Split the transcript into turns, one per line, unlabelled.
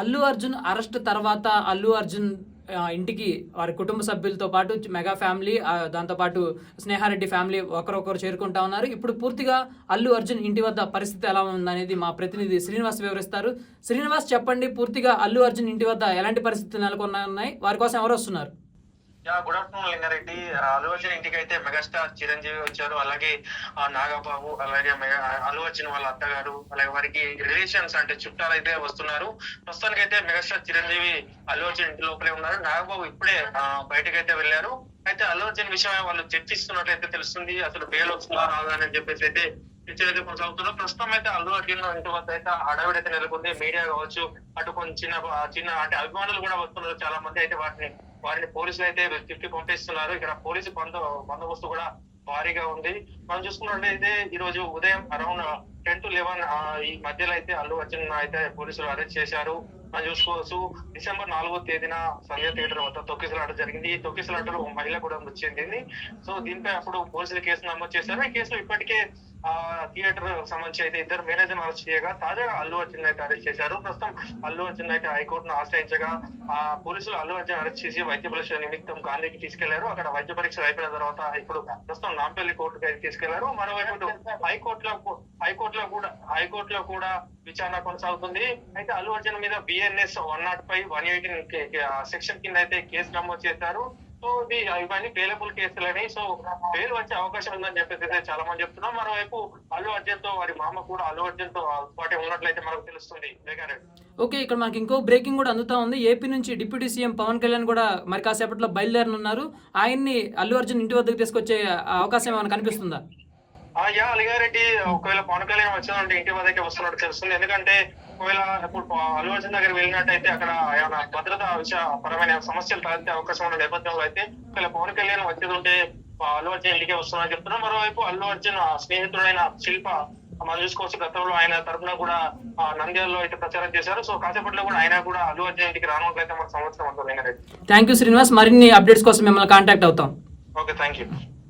Allu Arjun arrest తర్వాత అల్లు అర్జున్ ఇంటికి వారి కుటుంబ సభ్యులతో పాటు మెగా ఫ్యామిలీ దాంతోపాటు స్నేహారెడ్డి ఫ్యామిలీ ఒకరొకరు చేరుకుంటా ఉన్నారు. ఇప్పుడు పూర్తిగా అల్లు అర్జున్ ఇంటి వద్ద పరిస్థితి ఎలా ఉందనేది మా ప్రతినిధి శ్రీనివాస్ వివరిస్తారు. శ్రీనివాస్ చెప్పండి పూర్తిగా అల్లు అర్జున్ ఇంటి వద్ద ఎలాంటి పరిస్థితులు నెలకొన్నాయి? వారి కోసం ఎవరు వస్తున్నారు?
Good afternoon Lingareddy. Allu Arjun ఇంటికి అయితే మెగాస్టార్ చిరంజీవి వచ్చారు. అలాగే నాగబాబు అలాగే అల్లు అర్జున్ వాళ్ళ అత్తగారు అలాగే వారికి రిలేషన్స్ అంటే చుట్టాలు అయితే వస్తున్నారు. ప్రస్తుతానికి అయితే మెగాస్టార్ చిరంజీవి అల్లు అర్జున్ ఇంటి లోపలే ఉన్నారు. నాగబాబు ఇప్పుడే బయటకు అయితే వెళ్ళారు. అయితే అల్లు అర్జున్ విషయమై వాళ్ళు చర్చిస్తున్నట్లయితే తెలుస్తుంది అసలు బెయిల్ వస్తుందా రాదా అని చెప్పేసి అయితే చర్చలు అయితే ప్రస్తుతం అయితే అల్లు అర్జున్ ఇంటి వద్ద అయితే హడావిడి అయితే నెలకొంది. మీడియా కావచ్చు అటు కొన్ని చిన్న చిన్న అంటే అభిమానులు కూడా వస్తున్నారు. చాలా మంది అయితే వాటిని వారిని పోలీసులు అయితే తిప్పి పంపిస్తున్నారు. ఇక్కడ పోలీసు బంద బందోబస్తు కూడా భారీగా ఉంది. మనం చూసుకున్నట్లయితే ఈ రోజు ఉదయం అరౌండ్ టెన్ టు లెవెన్ ఈ మధ్యలో అయితే అల్లు అర్జున్ అయితే పోలీసులు అరెస్ట్ చేశారు. మనం చూసుకోవచ్చు డిసెంబర్ నాలుగో తేదీన సంజయ్ థియేటర్ వద్ద తొక్కిసలాట జరిగింది. ఈ తొక్కిసలాటలో మహిళ కూడా మృతి చెందింది. సో దీనిపై అప్పుడు పోలీసులు కేసు నమోదు చేశారు. ఈ కేసులో ఇప్పటికే ఆ థియేటర్ సంబంధించి అయితే ఇద్దరు మేనేజర్ అరెస్ట్ చేయగా తాజాగా అల్లు అర్జున్ అయితే అరెస్ట్ చేశారు. ప్రస్తుతం అల్లు అర్జున్ అయితే హైకోర్టును ఆశ్రయించగా ఆ పోలీసులు అల్లు అర్జున్ అరెస్ట్ చేసి వైద్య పరీక్ష నిమిత్తం గాంధీకి తీసుకెళ్ళారు. అక్కడ వైద్య పరీక్షలు అయిపోయిన తర్వాత ఇప్పుడు ప్రస్తుతం నాంపల్లి కోర్టుకు అయితే తీసుకెళ్ళారు. మరోవైపు హైకోర్టులో హైకోర్టులో కూడా హైకోర్టులో కూడా విచారణ కొనసాగుతుంది. అయితే అల్లు అర్జున్ మీద BNS one not five one eighteen section కింద అయితే కేసు నమోదు చేశారు. సో ఇది ఇవన్నీ బెయిలబుల్ కేసులని సో బెయిల్ వచ్చే అవకాశం ఉందని చెప్పేసి అయితే చాలా మంది చెప్తున్నాం మరోవైపు అల్లు అర్జున్తో వారి మామ కూడా అల్లు అర్జున్తో పాటే ఉన్నట్లయితే మనకు తెలుస్తుంది.
ఓకే ఇక్కడ మనకి ఇంకో బ్రేకింగ్ కూడా అందుతా ఉంది. ఏపీ నుంచి డిప్యూటీ సీఎం పవన్ కళ్యాణ్ కూడా మరి కాసేపట్లో బయలుదేరనున్నారు. ఆయన్ని అల్లు అర్జున్ ఇంటి వద్దకు తీసుకొచ్చే అవకాశం ఏమైనా కనిపిస్తుందా?
యా అలిగారెడ్డి ఒకవేళ పవన్ కళ్యాణ్ వచ్చిందంటే ఇంటి వద్దకే వస్తున్నట్టు తెలుస్తుంది. ఎందుకంటే ఒకవేళ ఇప్పుడు అల్లు అర్జున్ దగ్గర వెళ్ళినట్టయితే అక్కడ ఏమైనా భద్రతా విషయ పరమైన సమస్యలు తలెత్తే అవకాశం ఉన్న నేపథ్యంలో అయితే ఒకవేళ పవన్ కళ్యాణ్ వచ్చేది ఉంటే అల్లు అర్జున్ ఇంటికే వస్తున్నా చెప్తున్నారు. మరోవైపు అల్లు అర్జున్ స్నేహితుడైన శిల్ప మనం చూసుకోవచ్చు గతంలో ఆయన తరపున కూడా నంద్యాలలో అయితే ప్రచారం చేశారు. సో కాసేపట్లో కూడా ఆయన కూడా అల్లు అర్జున్ ఇంటికి రానున్నట్లయితే మనకు సంవత్సరం ఉంటుంది
థ్యాంక్ యూ శ్రీనివాస్. మరిన్ని అప్డేట్స్ కోసం మిమ్మల్ని కాంటాక్ట్ అవుతాం.
Okay thank you